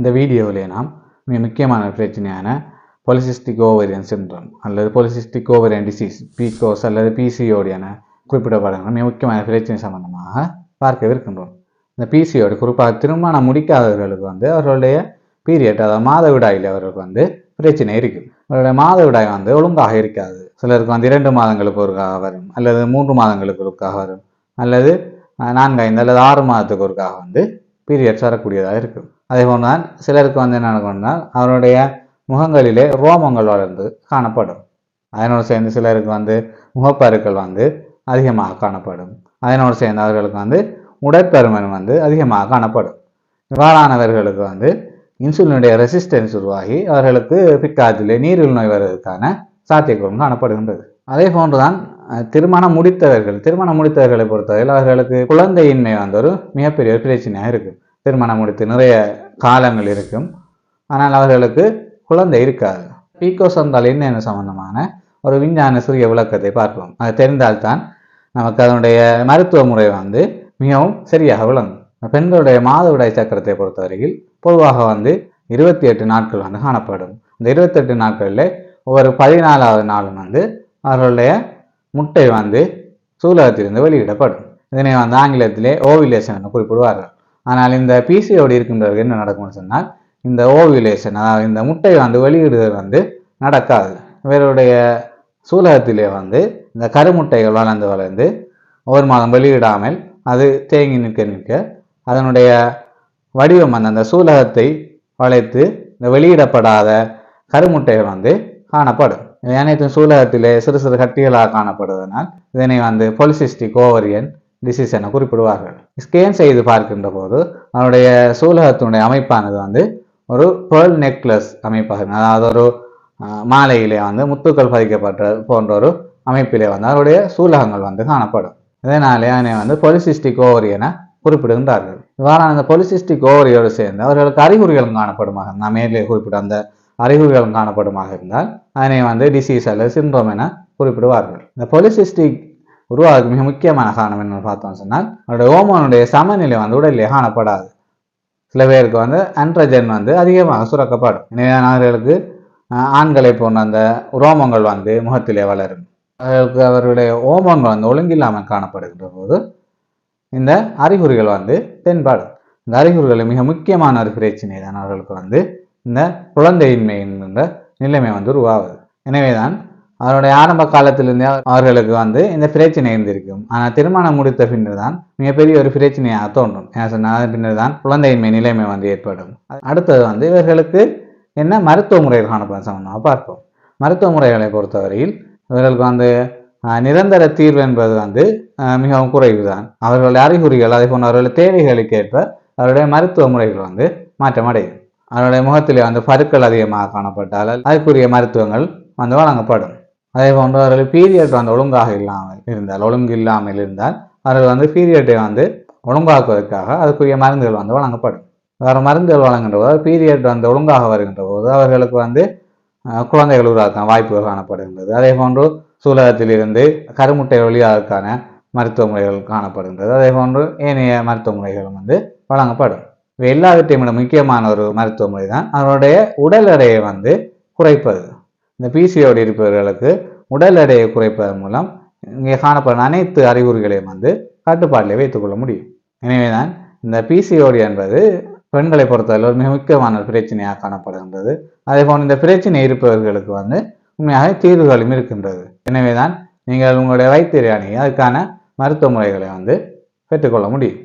இந்த வீடியோவில் நாம் மிக முக்கியமான பிரச்சனையான பொலிசிஸ்டிக் ஓவரியன் சின்ரம் அல்லது பொலிசிஸ்டிக் ஓவரியன் டிசீஸ் பிகோஸ் அல்லது பிசிஓடி என குறிப்பிடப்படுகிற மிக முக்கியமான பிரச்சனை சம்பந்தமாக பார்க்கவிருக்கின்றோம். இந்த பிசிஓடி குறிப்பாக திருமணம் முடிக்காதவர்களுக்கு வந்து அவர்களுடைய பீரியட் அதாவது மாதவிடாயில் அவர்களுக்கு வந்து பிரச்சனை இருக்குது அவருடைய மாதவிடாய் வந்து ஒழுங்காக இருக்காது. சிலருக்கு வந்து இரண்டு மாதங்களுக்கு ஒருக்காக வரும் அல்லது மூன்று மாதங்களுக்கு ஒருக்காக வரும் அல்லது நான்கு ஐந்து அல்லது ஆறு மாதத்துக்கு ஒருக்காக வந்து பீரியட்ஸ் வரக்கூடியதாக இருக்கும். அதே போன்று தான் சிலருக்கு வந்து என்ன நடக்கும்னா அவருடைய முகங்களிலே ரோமங்கள் வளர்ந்து காணப்படும். அதனோடு சேர்ந்து சிலருக்கு வந்து முகப்பருக்கள் வந்து அதிகமாக காணப்படும். அதனோடு சேர்ந்து அவர்களுக்கு வந்து உடற்பருமன் வந்து அதிகமாக காணப்படும். இவ்வாறானவர்களுக்கு வந்து இன்சுலினுடைய ரெசிஸ்டன்ஸ் உருவாகி அவர்களுக்கு பிற்காலத்திலே நீரிழிவு நோய் வருவதற்கான சாத்தியக்கூறும் காணப்படுகின்றது. அதே போன்றுதான் திருமணம் முடித்தவர்கள் திருமணம் முடித்தவர்களை பொறுத்தவரையில் அவர்களுக்கு குழந்தையின்மை வந்து ஒரு மிகப்பெரிய பிரச்சனையாக இருக்குது திருமணம் முடித்து நிறைய காலங்கள் இருக்கும். ஆனால் அவர்களுக்கு குழந்தை இருக்காது. பீக்கோஸ் என்றால் என்னென்ன சம்பந்தமான ஒரு விஞ்ஞான சிறிய விளக்கத்தை பார்ப்போம். அது தெரிந்தால்தான் நமக்கு அதனுடைய மருத்துவ முறை வந்து மிகவும் சரியாக விளங்கும். பெண்களுடைய மாதவிடாய் சக்கரத்தை பொறுத்தவரையில் பொதுவாக வந்து இருபத்தி எட்டு நாட்கள் வந்து காணப்படும். இந்த இருபத்தெட்டு நாட்களில் ஒவ்வொரு பதினாலாவது நாளும் வந்து அவர்களுடைய முட்டை வந்து சூலகத்திலிருந்து வெளியிடப்படும். இதனை வந்து ஆங்கிலத்திலே ஓவிலேஷன் என்று குறிப்பிடுவார்கள். ஆனால் இந்த பிசிஓடி இருக்கின்றவர்கள் என்ன நடக்கும்னு சொன்னால் இந்த ஓவியுலேஷன் அதாவது இந்த முட்டை வந்து வெளியிடுதல் வந்து நடக்காது. இவருடைய சூலகத்திலே வந்து இந்த கருமுட்டைகள் வளர்ந்து வளர்ந்து ஒரு மாதம் வெளியிடாமல் அது தேங்கி நிற்க நிற்க அதனுடைய வடிவம் அந்த அந்த சூலகத்தை வளைத்து இந்த வெளியிடப்படாத கருமுட்டைகள் வந்து காணப்படும். இவை அனைத்தும் சூலகத்திலே சிறு சிறு கட்டிகளாக காணப்படுவதனால் இதனை வந்து பொலிசிஸ்டிக் ஓவரியன் டிசீஸ் என குறிப்பிடுவார்கள். ஸ்கேன் செய்து பார்க்கின்ற போது அவருடைய சூலகத்தினுடைய அமைப்பானது வந்து ஒரு பேர்ல் நெக்லஸ் அமைப்பாக அதாவது ஒரு மாலையிலே வந்து முத்துக்கள் பதிக்கப்பட்ட போன்ற ஒரு அமைப்பிலே வந்து அவருடைய சூலகங்கள் வந்து காணப்படும். இதனாலே அதனை வந்து பொலிசிஸ்டிக் ஓவரி என குறிப்பிடுகின்றார்கள். இவ்வாறான அந்த பொலிசிஸ்டிக் ஓவரியோடு சேர்ந்து அவர்களுக்கு அறிகுறிகளும் காணப்படுமாக நான் மேலே குறிப்பிட்ட அந்த அறிகுறிகளும் காணப்படுமாக இருந்தால் அதனை வந்து டிசீஸ் அல்லது சின்ரோம் என குறிப்பிடுவார்கள். இந்த பொலிசிஸ்டிக் உருவாக மிக முக்கியமான காரணம் என்னன்னு பார்த்தோம் சொன்னால் அவருடைய ஓமனுடைய சமநிலை வந்து உடலில் காணப்படாது. சில பேருக்கு வந்து ஆண்ட்ரஜன் வந்து அதிகமாக சுரக்கப்படும். எனவே அவர்களுக்கு ஆண்களை போன்ற அந்த ரோமங்கள் வந்து முகத்திலே வளரும். அவர்களுக்கு அவருடைய ஓமங்கள் வந்து ஒழுங்கில்லாமல் காணப்படுகின்ற போது இந்த அறிகுறிகள் வந்து தென்படும் இந்த அறிகுறிகள் மிக முக்கியமான ஒரு பிரச்சனை தான். அவர்களுக்கு வந்து இந்த குழந்தையின்மை என்கின்ற நிலைமை வந்து உருவாகுது எனவேதான் அவருடைய ஆரம்ப காலத்திலிருந்தே அவர்களுக்கு வந்து இந்த பிரச்சனை இருந்திருக்கும் ஆனால் திருமணம் முடித்த பின்னர் தான் மிகப்பெரிய ஒரு பிரச்சனையாக தோன்றும். ஏன்னா சொன்னால் அதன் பின்னர் தான் குழந்தையின்மை நிலைமை வந்து ஏற்படும். அடுத்தது வந்து இவர்களுக்கு என்ன மருத்துவ முறைகள் காணப்படும் சம்பந்தமாக பார்ப்போம். மருத்துவ முறைகளை பொறுத்தவரையில் இவர்களுக்கு வந்து நிரந்தர தீர்வு என்பது வந்து மிகவும் குறைவு தான் அவர்களுடைய அறிகுறிகள் அதே போன்ற அவர்களுடைய தேவைகளுக்கு ஏற்ப அவருடைய மருத்துவ முறைகள் வந்து மாற்றமடையும் அவருடைய முகத்திலே வந்து பருக்கள் அதிகமாக காணப்பட்டால் அதுக்குரிய மருத்துவங்கள் வந்து வழங்கப்படும். அதே போன்று அவர்கள் பீரியட் வந்து ஒழுங்காக இல்லாமல் இருந்தால் ஒழுங்கு இல்லாமல் இருந்தால் அவர்கள் வந்து பீரியட்டை வந்து ஒழுங்காக்குவதற்காக அதுக்குரிய மருந்துகள் வந்து வழங்கப்படும். வேறு மருந்துகள் வழங்குகின்ற போது பீரியட் வந்து ஒழுங்காக வருகின்ற போது அவர்களுக்கு வந்து குழந்தைகள் உருவாக்க வாய்ப்புகள் காணப்படுகின்றது. அதே போன்று சூலகத்திலிருந்து கருமுட்டை வெளியாவதற்கான மருத்துவ முறைகள் காணப்படுகின்றது. அதே போன்று ஏனைய மருத்துவ முறைகளும் வந்து வழங்கப்படும். இவை எல்லாவற்றையும் விட முக்கியமான ஒரு மருத்துவ முறை தான் அவருடைய உடல் எடையை வந்து குறைப்பது. இந்த பிசிஓடி இருப்பவர்களுக்கு உடல் எடையை குறைப்பதன் மூலம் இங்கே காணப்படும் அனைத்து அறிகுறிகளையும் வந்து கட்டுப்பாட்டிலே வைத்துக்கொள்ள முடியும். எனவே தான் இந்த பிசிஓடி என்பது பெண்களை பொறுத்தவரை ஒரு மிக முக்கியமான பிரச்சனையாக காணப்படுகின்றது. அதே போல் இந்த பிரச்சனை இருப்பவர்களுக்கு வந்து உண்மையாக தீர்வுகளும் இருக்கின்றது. எனவே தான் நீங்கள் உங்களுடைய வைத்திய அணுகி அதுக்கான மருத்துவ முறைகளை வந்து பெற்றுக்கொள்ள முடியும்.